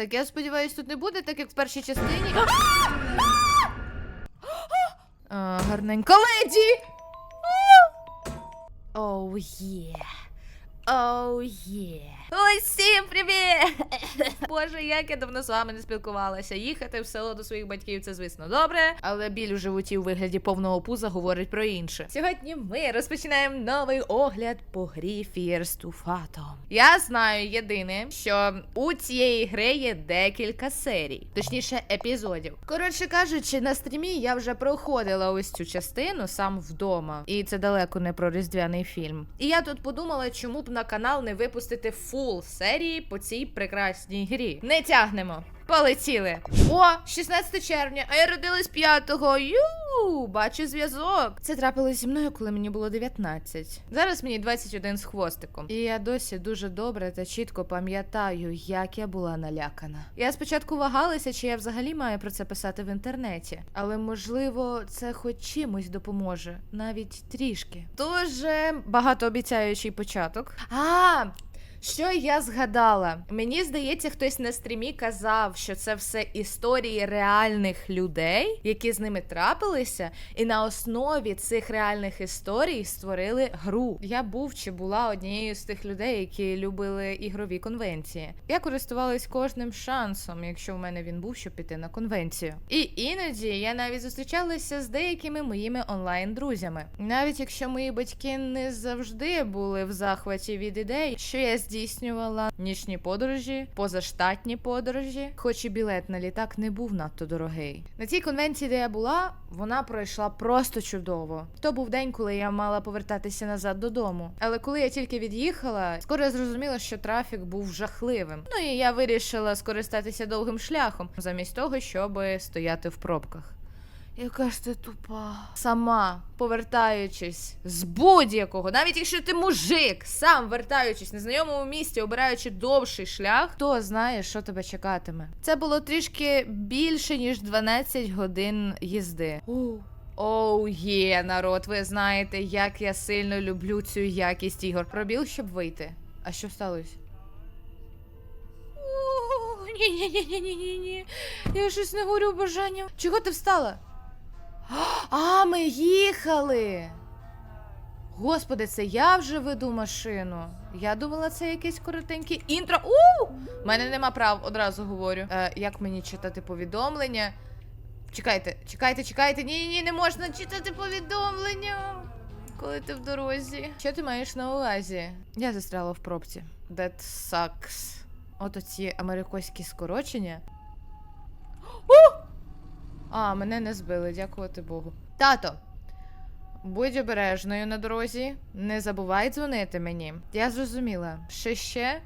Так, я сподіваюся, тут не буде, так як в першій частині. Гарненько леді! Оу є. Оу є. Ой, всім привіт! Боже, як я давно з вами не спілкувалася. Їхати в село до своїх батьків це, звісно, добре, але біль у животі у вигляді повного пуза говорить про інше. Сьогодні ми розпочинаємо новий огляд по грі Fears to Fathom. Я знаю єдине, що у цієї гри є декілька серій, точніше, епізодів. Коротше кажучи, на стрімі я вже проходила ось цю частину сам вдома, і це далеко не про різдвяний фільм. І я тут подумала, чому б на канал не випустити фул серії по цій прекрасній грі. Не тягнемо. Полетіли. О, 16 червня, а я родилась 5-го. Ю, бачу зв'язок. Це трапилось зі мною, коли мені було 19. Зараз мені 21 з хвостиком. І я досі дуже добре та чітко пам'ятаю, як я була налякана. Я спочатку вагалася, чи я взагалі маю про це писати в інтернеті, але можливо, це хоч чимось допоможе, навіть трішки. Дуже багатообіцяючий початок. А, що я згадала? Мені здається, хтось на стрімі казав, що це все історії реальних людей, які з ними трапилися, і на основі цих реальних історій створили гру. Я був чи була однією з тих людей, які любили ігрові конвенції. Я користувалась кожним шансом, якщо в мене він був, щоб піти на конвенцію. І іноді я навіть зустрічалася з деякими моїми онлайн-друзями. Навіть якщо мої батьки не завжди були в захваті від ідей, що я здійснювала нічні подорожі, позаштатні подорожі, хоч і білет на літак не був надто дорогий. На цій конвенції, де я була, вона пройшла просто чудово. То був день, коли я мала повертатися назад додому. Але коли я тільки від'їхала, скоро зрозуміла, що трафік був жахливим. Ну і я вирішила скористатися довгим шляхом, замість того, щоб стояти в пробках. Яка ж ти тупа. Сама повертаючись з будь-якого, навіть якщо ти мужик, сам вертаючись в незнайомому місті, обираючи довший шлях, хто знає, що тебе чекатиме. Це було трішки більше, ніж 12 годин їзди. Оу є, народ, ви знаєте, як я сильно люблю цю якість ігор. Пробіл, щоб вийти. А що сталося? Ні-ні-ні-ні-ні-ні. Я щось не горю бажанням. Чого ти встала? А, ми їхали. Господи, це я вже веду машину. Я думала, це якесь коротеньке інтро. У! Мене нема прав, одразу говорю. Е, як мені читати повідомлення? Чекайте, чекайте, чекайте. Ні, ні, не можна читати повідомлення. Коли ти в дорозі. Що ти маєш на увазі? Я застряла в пробці. That sucks. От оці америкоські скорочення. О! А, мене не збили, дякувати Богу. Тато, будь обережною на дорозі. Не забувай дзвонити мені. Я зрозуміла. Ще ще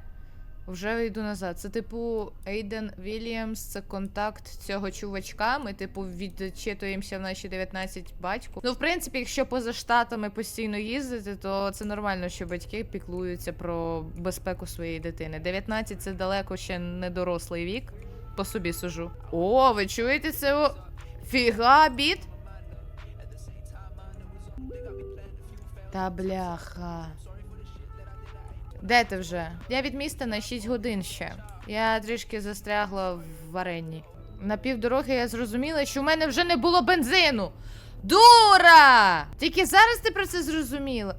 вже йду назад. Це, типу, Ейден Вільямс, це контакт цього чувачка. Ми, типу, відчитуємося в наші 19 батьку. Ну, в принципі, якщо поза штатами постійно їздити, то це нормально, що батьки піклуються про безпеку своєї дитини. 19 це далеко ще не дорослий вік. По собі сужу. О, ви чуєте це? Фіга, біт? Та бляха. Де ти вже? Я від міста на 6 годин ще. Я трішки застрягла в варенні. На півдороги я зрозуміла, що в мене вже не було бензину. Дура! Тільки зараз ти про це зрозуміла.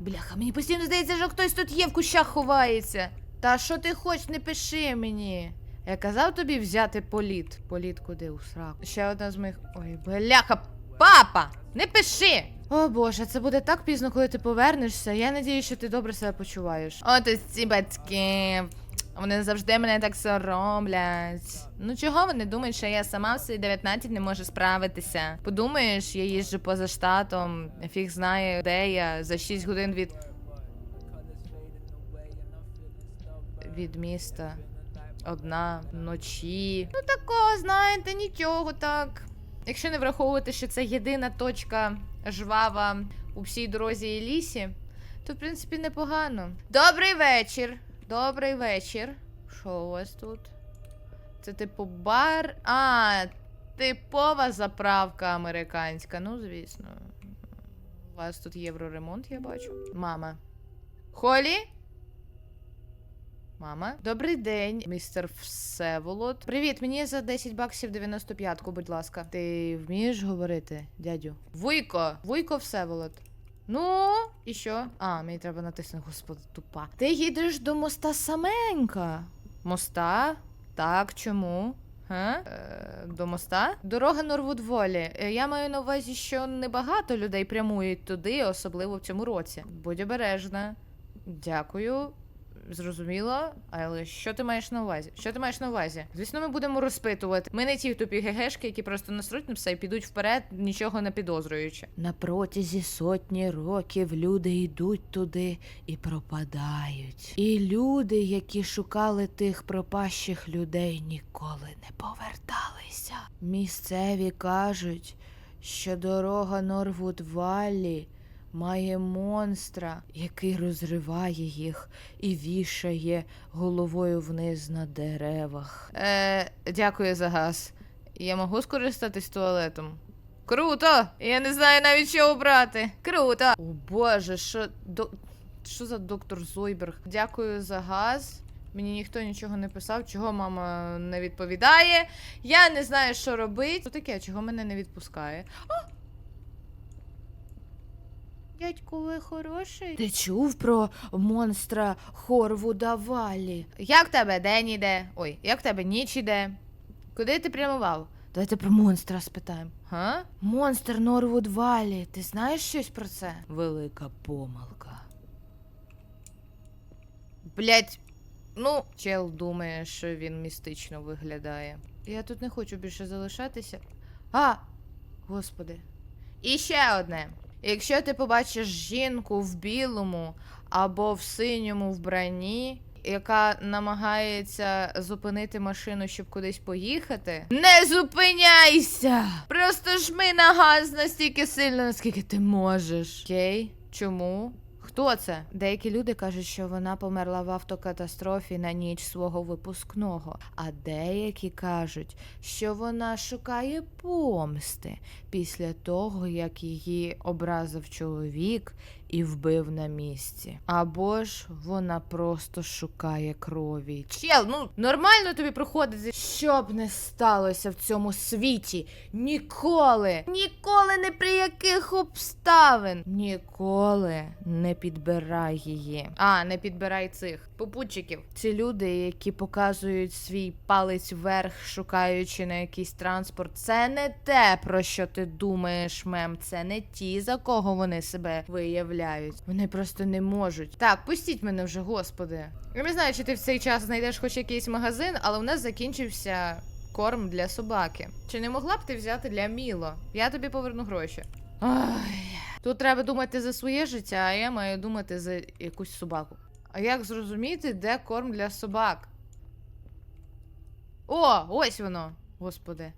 Бляха, мені постійно здається, що хтось тут є в кущах ховається. Та що ти хочеш, не пиши мені. Я казав тобі взяти політ. Політ куди у сраку? Ще одна з моїх. Ой, бляха, папа! Не пиши! О боже, це буде так пізно, коли ти повернешся. Я надію, що ти добре себе почуваєш. От ось ці батьки. Вони завжди мене так соромлять. Ну чого вони думають, що я сама в свої 19 не можу справитися? Подумаєш, я їжджу поза штатом, фіг знає, де я за 6 годин від. Від міста. Одна вночі. Ну такого, знаєте, нічого так. Якщо не враховувати, що це єдина точка жвава у всій дорозі і лісі, то в принципі непогано. Добрий вечір. Добрий вечір. Що у вас тут? Це типу бар. А, типова заправка американська. Ну, звісно. У вас тут євроремонт, я бачу. Мама. Холі? Мама. Добрий день, містер Всеволод. Привіт, мені за 10 баксів 95-ку, будь ласка. Ти вмієш говорити, дядю? Вуйко, Вуйко Всеволод. Ну, і що? А, мені треба натиснути, господи, тупа. Ти їдеш до моста саменька. Моста? Так, чому? Е, до моста? Дорога Норвудволі. Е, Я маю на увазі, що небагато людей прямують туди, особливо в цьому році. Будь обережна. Дякую. Зрозуміло, але що ти маєш на увазі? Що ти маєш на увазі? Звісно, ми будемо розпитувати. Ми не ті тупі гегешки, які просто насруть на все і підуть вперед, нічого не підозрюючи. На протязі сотні років люди йдуть туди і пропадають. І люди, які шукали тих пропащих людей, ніколи не поверталися. Місцеві кажуть, що дорога Норвуд Валлі має монстра, який розриває їх і вішає головою вниз на деревах. Е, дякую за газ. Я можу скористатись туалетом? Круто! Я не знаю навіть що обрати. Круто! О боже, що до. Що за доктор Зойберг? Дякую за газ. Мені ніхто нічого не писав, чого мама не відповідає. Я не знаю, що робити. Що таке, чого мене не відпускає? Дядьку, ви хороший? Ти чув про монстра Хорвуда Валі? Як в тебе день іде? Ой, як в тебе ніч іде? Куди ти прямував? Давайте про монстра спитаємо. Га? Монстр Норвуд Валі. Ти знаєш щось про це? Велика помилка. Блять, ну, чел думає, що він містично виглядає. Я тут не хочу більше залишатися. А! Господи. І ще одне. Якщо ти побачиш жінку в білому або в синьому вбранні, яка намагається зупинити машину, щоб кудись поїхати, не зупиняйся! Просто жми на газ настільки сильно, наскільки ти можеш. Окей? Чому? Хто це? Деякі люди кажуть, що вона померла в автокатастрофі на ніч свого випускного, а деякі кажуть, що вона шукає помсти після того, як її образив чоловік і вбив на місці. Або ж вона просто шукає крові. Чел, ну нормально тобі проходить. Що б не сталося в цьому світі? Ніколи, ніколи не при яких обставин. Ніколи не підбирай її. А, не підбирай цих попутчиків. Ці люди, які показують свій палець вверх, шукаючи на якийсь транспорт, це не те, про що ти думаєш, мем. Це не ті, за кого вони себе виявляють. Вони просто не можуть. Так, пустіть мене вже, господи. Я не знаю, чи ти в цей час знайдеш хоч якийсь магазин, але у нас закінчився корм для собаки. Чи не могла б ти взяти для Міло? Я тобі поверну гроші. Ой. Тут треба думати за своє життя, а я маю думати за якусь собаку. А як зрозуміти, де корм для собак? О, ось воно, господи.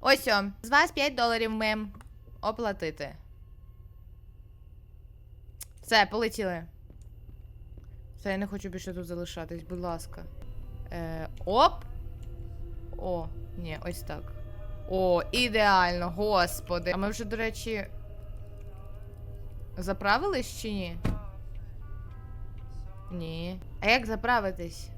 Ось о. З вас 5 доларів мем. Оплатити. Все, полетіли. Все, я не хочу більше тут залишатись, будь ласка. Е, оп. О, ні, ось так. О, ідеально, господи. А ми вже, до речі. Заправились чи ні? Ні. А як заправитись?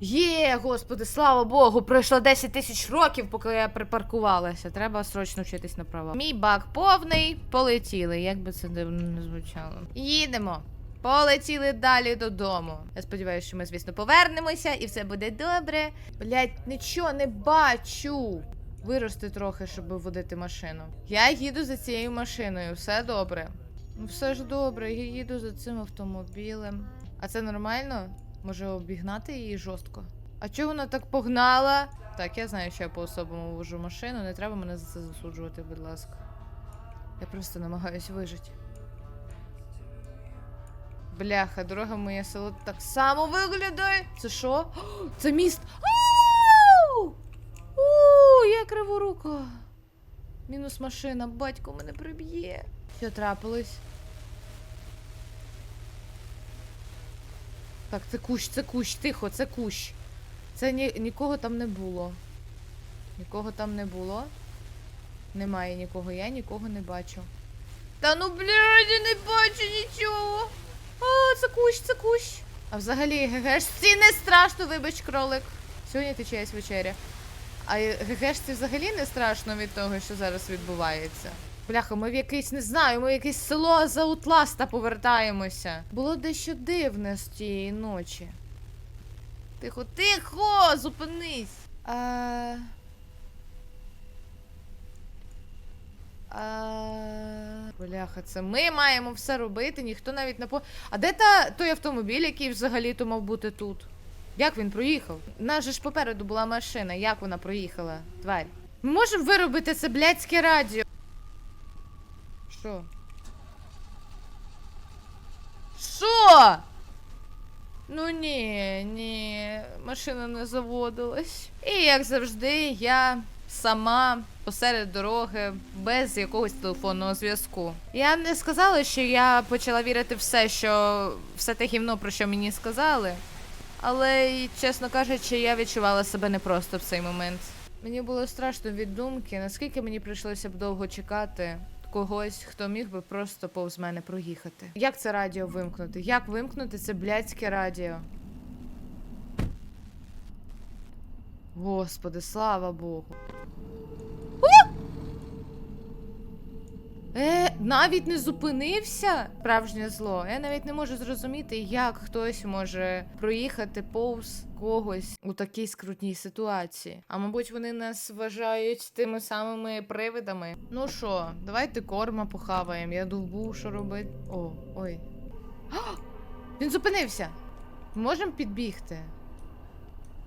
Є, господи, слава Богу, пройшло 10 тисяч років, поки я припаркувалася. Треба срочно вчитись на права. Мій бак повний, полетіли, як би це дивно не звучало. Їдемо. Полетіли далі додому. Я сподіваюся, що ми, звісно, повернемося і все буде добре. Блять, нічого не бачу. Вирости трохи, щоб водити машину. Я їду за цією машиною, все добре. Ну, все ж добре, я їду за цим автомобілем. А це нормально? Може обігнати її жорстко? А чого вона так погнала? Так, я знаю, що я по-особому вожу машину, не треба мене за це засуджувати, будь ласка. Я просто намагаюся вижити. Бляха, дорога моє село так само виглядає. Це що? Це міст. У, я криворука. Мінус машина, батько мене приб'є. Що трапилось? Так, це кущ, це кущ, тихо, це кущ. Це ні, нікого там не було. Нікого там не було. Немає нікого, я нікого не бачу. Та ну блядь, я не бачу нічого. А, це кущ, це кущ. А взагалі, гегешці не страшно, вибач, кролик. Сьогодні ти вечеря. А гегешці взагалі не страшно від того, що зараз відбувається. Бляха, ми в якийсь, не знаю, ми в якесь село за Утласта повертаємося. Було дещо дивне з тієї ночі. Тихо, тихо, зупинись. А... А... Бляха, це ми маємо все робити, ніхто навіть не по. А де та той автомобіль, який взагалі-то мав бути тут? Як він проїхав? У нас же ж попереду була машина. Як вона проїхала? Тварь. Ми можемо виробити це блядське радіо. Що? Що? Ну ні, ні, машина не заводилась. І як завжди, я сама посеред дороги без якогось телефонного зв'язку. Я не сказала, що я почала вірити все, що все те гівно, про що мені сказали. Але, чесно кажучи, я відчувала себе непросто в цей момент. Мені було страшно від думки, наскільки мені прийшлося б довго чекати когось, хто міг би просто повз мене проїхати. Як це радіо вимкнути? Як вимкнути це блядське радіо? Господи, слава Богу. О! Е, навіть не зупинився справжнє зло. Я навіть не можу зрозуміти, як хтось може проїхати повз когось у такій скрутній ситуації. А мабуть, вони нас вважають тими самими привидами. Ну що, давайте корма похаваємо. Я довбу, що робити. О, ой. А! Він зупинився. Можемо підбігти?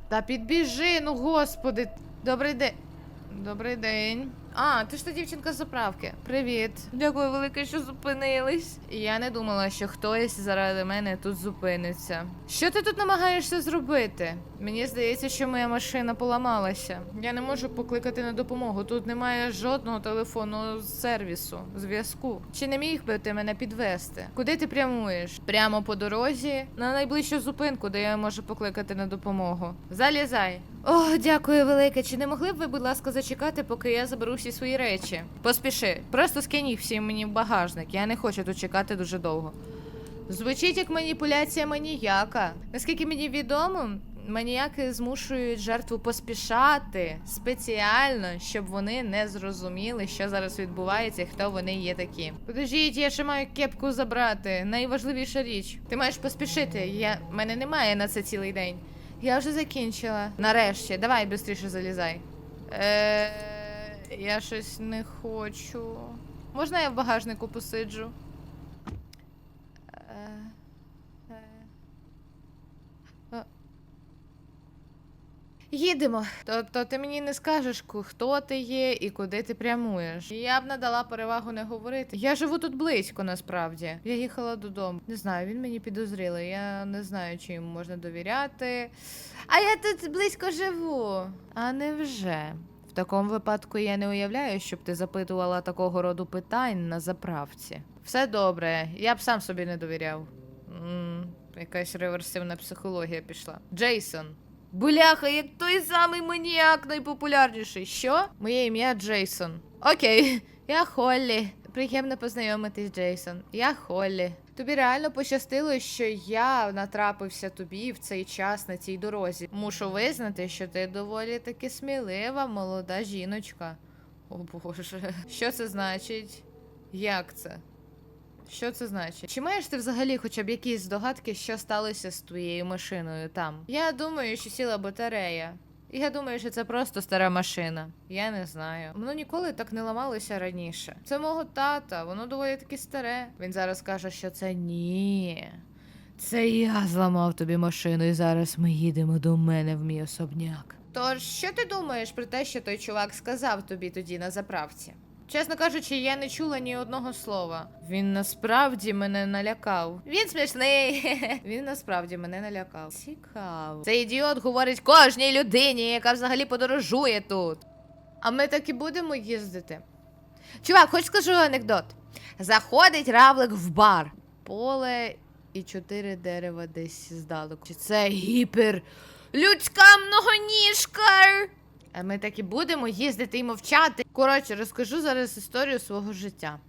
Та підбіжи, ну господи. Добрий день. Добрий день. А, ти ж та дівчинка з заправки. Привіт. Дякую велике, що зупинились. Я не думала, що хтось заради мене тут зупиниться. Що ти тут намагаєшся зробити? Мені здається, що моя машина поламалася. Я не можу покликати на допомогу. Тут немає жодного телефонного сервісу, зв'язку. Чи не міг би ти мене підвести? Куди ти прямуєш? Прямо по дорозі на найближчу зупинку, де я можу покликати на допомогу. Залізай. О, дякую велике. Чи не могли б ви, будь ласка, зачекати, поки я заберу всі свої речі? Поспіши. Просто скинь їх всі мені в багажник. Я не хочу тут чекати дуже довго. Звучить як маніпуляція маніяка. Наскільки мені відомо, маніяки змушують жертву поспішати спеціально, щоб вони не зрозуміли, що зараз відбувається і хто вони є такі. Подождіть, я ще маю кепку забрати. Найважливіша річ. Ти маєш поспішити. Я мене немає на це цілий день. Я вже закінчила. Нарешті, давай швидше залізай. Е, я щось не хочу. Можна я в багажнику посиджу? Е, е. Е. Їдемо. Тобто ти мені не скажеш, хто ти є і куди ти прямуєш. Я б надала перевагу не говорити. Я живу тут близько, насправді. Я їхала додому. Не знаю, він мені підозрілий. Я не знаю, чи йому можна довіряти. А я тут близько живу. А невже? В такому випадку я не уявляю, щоб ти запитувала такого роду питань на заправці. Все добре, я б сам собі не довіряв. м якась реверсивна психологія пішла. Джейсон. Бляха, як той самий маніяк найпопулярніший. Що? Моє ім'я Джейсон. Окей, я Холлі. Приємно познайомитись, Джейсон. Я Холлі. Тобі реально пощастило, що я натрапився тобі в цей час на цій дорозі. Мушу визнати, що ти доволі таки смілива, молода жіночка. О боже, що це значить? Як це? Що це значить? Чи маєш ти взагалі хоча б якісь здогадки, що сталося з твоєю машиною там? Я думаю, що сіла батарея. Я думаю, що це просто стара машина. Я не знаю. Воно ніколи так не ламалося раніше. Це мого тата, воно доволі таки старе. Він зараз каже, що це ні. Це я зламав тобі машину, і зараз ми їдемо до мене в мій особняк. Тож, що ти думаєш про те, що той чувак сказав тобі тоді на заправці? Чесно кажучи, я не чула ні одного слова. Він насправді мене налякав. Він смішний. Він насправді мене налякав. Цікаво. Цей ідіот говорить кожній людині, яка взагалі подорожує тут. А ми так і будемо їздити. Чувак, хоч скажу анекдот. Заходить равлик в бар. Поле і чотири дерева десь здалеку. Чи це гіпер людська многоніжка? Е, ми так і будемо їздити і мовчати. Коротше, розкажу зараз історію свого життя.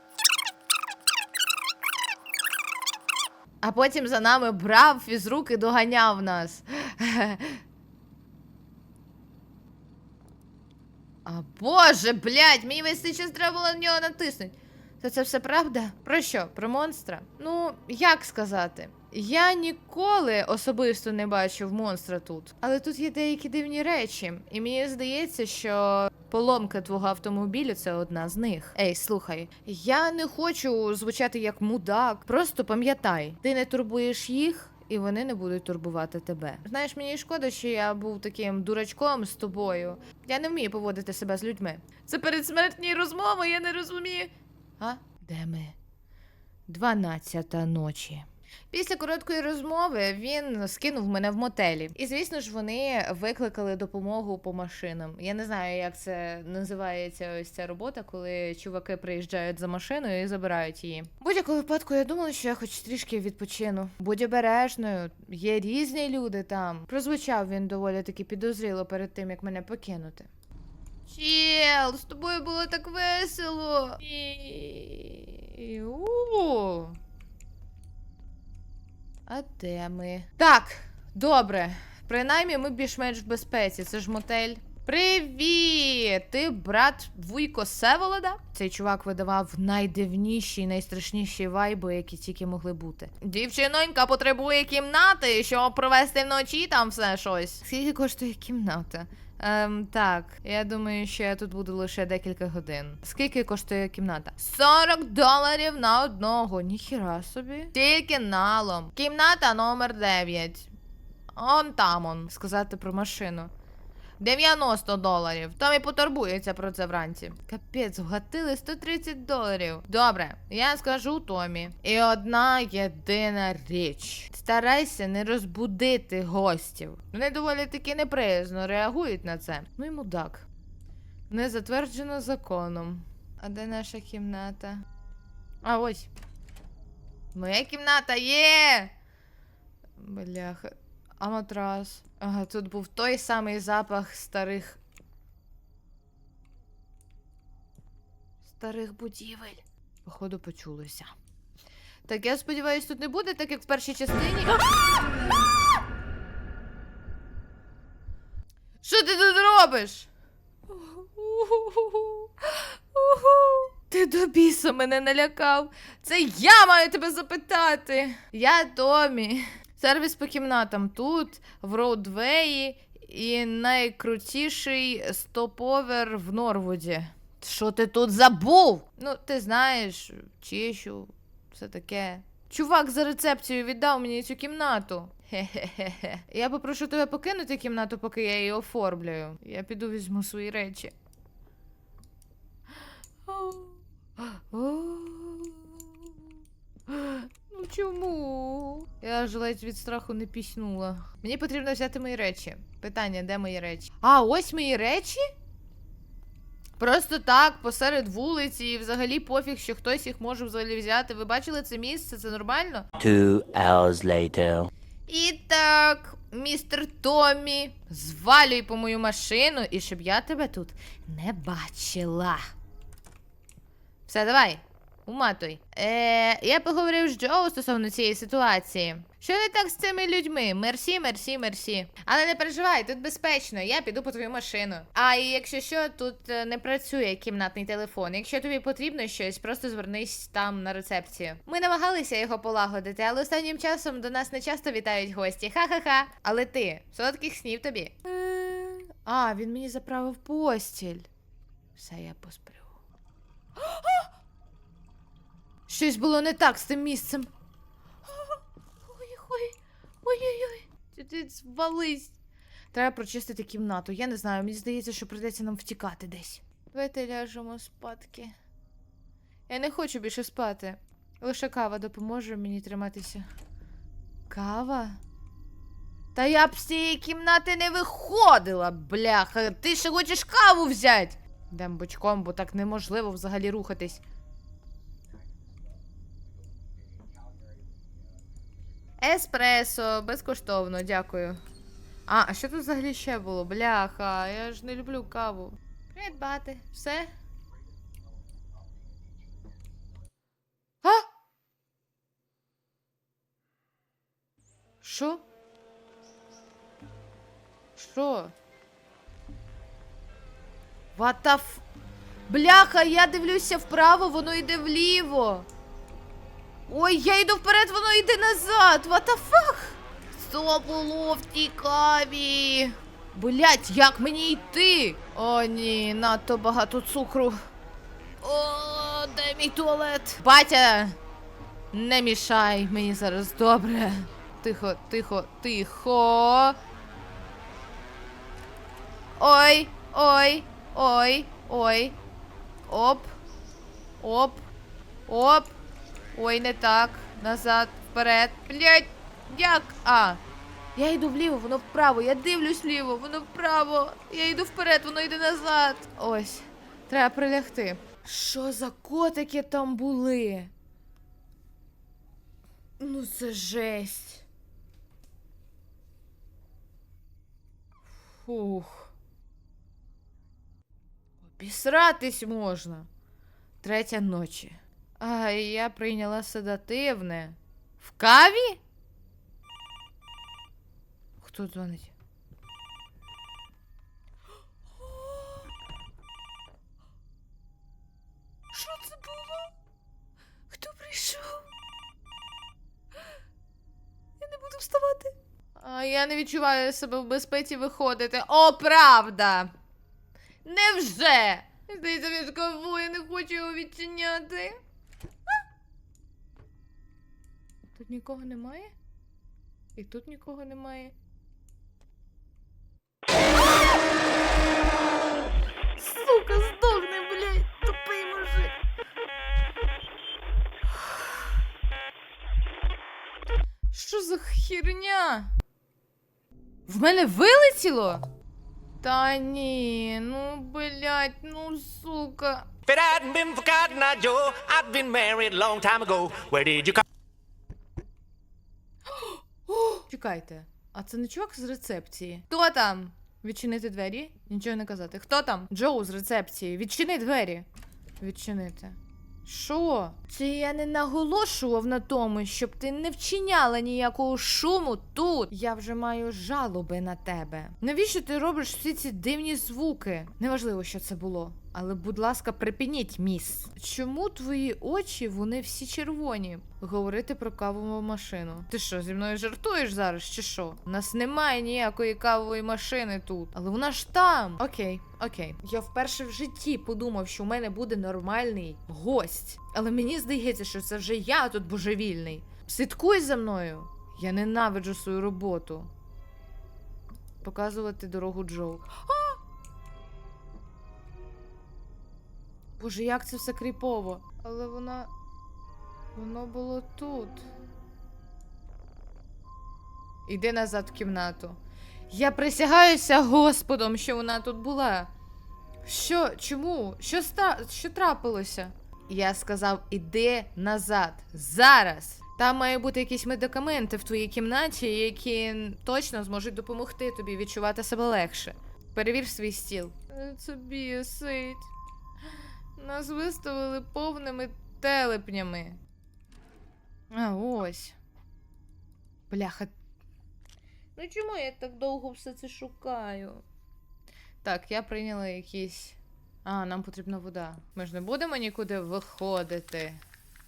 А потім за нами брав фізрук і доганяв нас. А боже, блядь, мені весь час треба було на нього натиснути. То це все правда? Про що? Про монстра? Ну, як сказати? Я ніколи особисто не бачив монстра тут, але тут є деякі дивні речі, і мені здається, що поломка твого автомобілю це одна з них. Ей, слухай, я не хочу звучати як мудак. Просто пам'ятай, ти не турбуєш їх. І вони не будуть турбувати тебе. Знаєш, мені шкода, що я був таким дурачком з тобою. Я не вмію поводити себе з людьми. Це передсмертні розмови, я не розумію. А? Де ми? Дванадцята ночі. Після короткої розмови він скинув мене в мотелі. І звісно ж, вони викликали допомогу по машинам. Я не знаю, як це називається ось ця робота, коли чуваки приїжджають за машиною і забирають її. Будь-якому випадку я думала, що я хоч трішки відпочину. Будь обережною, є різні люди там. Прозвучав він доволі таки підозріло перед тим, як мене покинути. Чел, з тобою було так весело. А де? Так, добре. Принаймні ми більш-менш в безпеці. Це ж мотель. Привіт! Ти брат Вуйко Севолода? Цей чувак видавав найдивніші, і найстрашніші вайби, які тільки могли бути. Дівчинонька потребує кімнати, щоб провести вночі там все щось. Скільки коштує кімната? Ем, так, я думаю, що я тут буду лише декілька годин. Скільки коштує кімната? 40 доларів на одного. Ніхіра собі. Тільки налом. Кімната номер 9. Он там он. Сказати про машину. 90 доларів. Томі потурбується про це вранці. Капець, вгатили 130 доларів. Добре, я скажу Томі. І одна єдина річ. Старайся не розбудити гостів. Вони доволі таки неприязно реагують на це. Ну і мудак. Не затверджено законом. А де наша кімната? А ось. Моя кімната є. Бляха. А матрас. Ага, тут був той самий запах старих. Старих будівель. Походу, почулося. Так, я сподіваюся, тут не буде, так як в першій частині. Що ти тут робиш? Ти до біса мене налякав. Це я маю тебе запитати. Я Томі. Сервіс по кімнатам тут, в Роудвеї і найкрутіший стоповер в Норвуді. Що ти тут забув? Ну, ти знаєш, чищу, все таке. Чувак за рецепцією віддав мені цю кімнату. Хе-хе-хе. Я попрошу тебе покинути кімнату, поки я її оформлюю. Я піду візьму свої речі. Ну чому? Я аж ледь від страху не піснула. Мені потрібно взяти мої речі. Питання, де мої речі? А, ось мої речі? Просто так, посеред вулиці, і взагалі пофіг, що хтось їх може взагалі взяти. Ви бачили це місце? Це нормально? Two hours later. І так, містер Томмі, звалюй по мою машину, і щоб я тебе тут не бачила. Все, давай, уматуй. Е, я поговорив з Джоу стосовно цієї ситуації. Що не так з цими людьми? Мерсі, мерсі, мерсі. Але не переживай, тут безпечно, я піду по твою машину. А якщо що, тут е, не працює кімнатний телефон. Якщо тобі потрібно щось, просто звернись там на рецепцію. Ми намагалися його полагодити, але останнім часом до нас не часто вітають гості. Ха-ха-ха. Але ти, солодких снів тобі. Е, А, він мені заправив постіль. Все, я посплю. Щось було не так з тим місцем. Ой-ой, ой-ой-ой. Ти, звались. Треба прочистити кімнату. Я не знаю, мені здається, що прийдеться нам втікати десь. Давайте ляжемо спадки. Я не хочу більше спати. Лише кава допоможе мені триматися. Кава? Та я б з цієї кімнати не виходила, бляха. Ти ще хочеш каву взяти? Йдем бочком, бо так неможливо взагалі рухатись. Еспресо, безкоштовно, дякую. А, а що тут взагалі ще було? Бляха, я ж не люблю каву. Привіт, бати. Все? А? Що? Що? The. Бляха, я дивлюся вправо, воно йде вліво. Ой, я йду вперед, воно йде назад. What the fuck? Що було в тій каві? Блять, як мені йти? О, ні, надто багато цукру. О, де мій туалет? Батя! Не мішай мені зараз добре. Тихо, тихо, тихо. Ой, ой, ой, ой. Оп. Оп. Оп. Ой, не так. Назад, вперед. Блять, як? А. Я йду вліво, воно вправо. Я дивлюсь вліво, воно вправо. Я йду вперед, воно йде назад. Ось. Треба прилягти. Що за котики там були? Ну, це жесть. Фух. Обісратись можна. Третя ночі. А я прийняла седативне. В каві? Хто дзвонить? Що це було? Хто прийшов? Я не буду вставати. А я не відчуваю себе в безпеці виходити. О, правда! Невже? Здається, він скавує, не хочу його відчиняти. А? Тут нікого немає? І тут нікого немає. Сука, здохни, блядь, тупий мужик. Що за херня? В мене вилетіло? Та ні, ну блядь, ну сука. If it hadn't been long time ago. Where did you come? Чекайте, а це не чувак з рецепції? Хто там? Відчинити двері? Нічого не казати. Хто там? Джоу з рецепції. Відчини двері. Відчинити. Що? Чи я не наголошував на тому, щоб ти не вчиняла ніякого шуму тут? Я вже маю жалоби на тебе. Навіщо ти робиш всі ці дивні звуки? Неважливо, що це було. Але, будь ласка, припиніть, міс. Чому твої очі вони всі червоні? Говорити про кавову машину. Ти що, зі мною жартуєш зараз, чи що? У нас немає ніякої кавової машини тут. Але вона ж там. Окей, окей. Я вперше в житті подумав, що у мене буде нормальний гость. Але мені здається, що це вже я тут божевільний. Слідкуй за мною. Я ненавиджу свою роботу. Показувати дорогу Джоу. Боже, як це все кріпово. Але вона. Воно було тут. Іди назад в кімнату. Я присягаюся Господом, що вона тут була. Що? Чому? Що ста... що трапилося? Я сказав, іди назад. Зараз. Там має бути якісь медикаменти в твоїй кімнаті, які точно зможуть допомогти тобі відчувати себе легше. Перевір свій стіл. Це бісить. Нас виставили повними телепнями. А, ось. Бляха. Ну чому я так довго все це шукаю? Так, я прийняла якісь. А, нам потрібна вода. Ми ж не будемо нікуди виходити.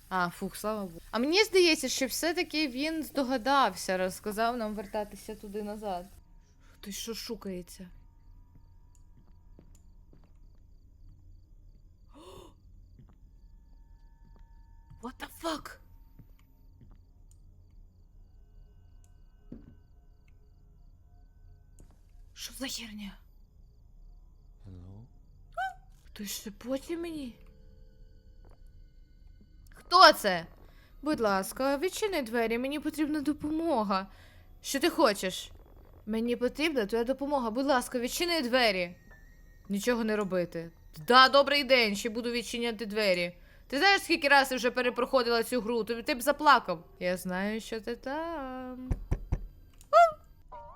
А, фух, слава Богу. А мені здається, що все-таки він здогадався, розказав нам вертатися туди назад. Хтось що шукається. What the fuck? Що за херня? Хтось шепоче мені? Хто це? Будь ласка, відчини двері, мені потрібна допомога. Що ти хочеш? Мені потрібна твоя допомога. Будь ласка, відчини двері. Нічого не робити. Да, добрий день, ще буду відчиняти двері. Ти знаєш, скільки разів я вже перепроходила цю гру, тобі ти б заплакав. Я знаю, що ти там.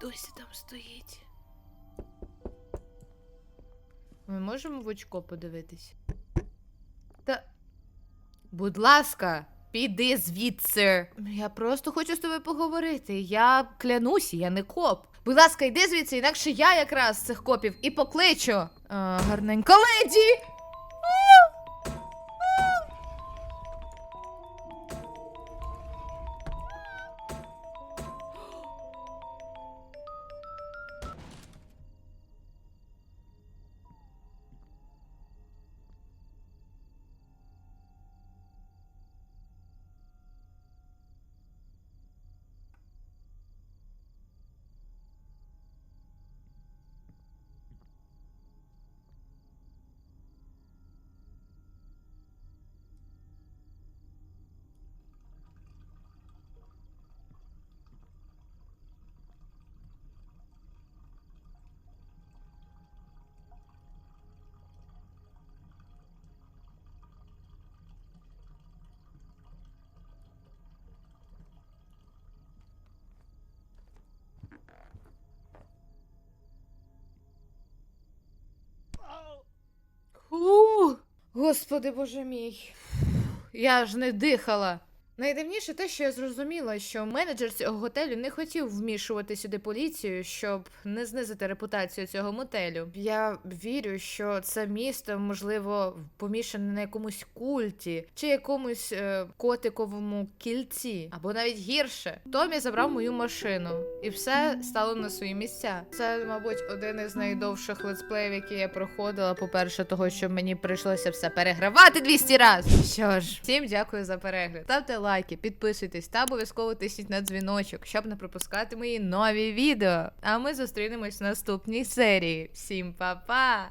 Досі там стоїть. Ми можемо в очко подивитись? Та. Будь ласка, Піди звідси. Я просто хочу з тобою поговорити. Я клянусь, я не коп. Будь ласка, йди звідси, інакше я якраз цих копів і покличу. А, гарненька леді. Господи боже мій. Я ж не дихала. Найдивніше те, що я зрозуміла, що менеджер цього готелю не хотів вмішувати сюди поліцію, щоб не знизити репутацію цього мотелю. Я вірю, що це місто, можливо, помішане на якомусь культі чи якомусь е, котиковому кільці, або навіть гірше. Томі забрав мою машину, і все стало на свої місця. Це, мабуть, один із найдовших летсплеїв, які я проходила. По-перше, того, що мені прийшлося все перегравати 200 разів. Що ж, всім дякую за перегляд. Ставте лайки, підписуйтесь та обов'язково тисніть на дзвіночок, щоб не пропускати мої нові відео. А ми зустрінемось в наступній серії. Всім па-па!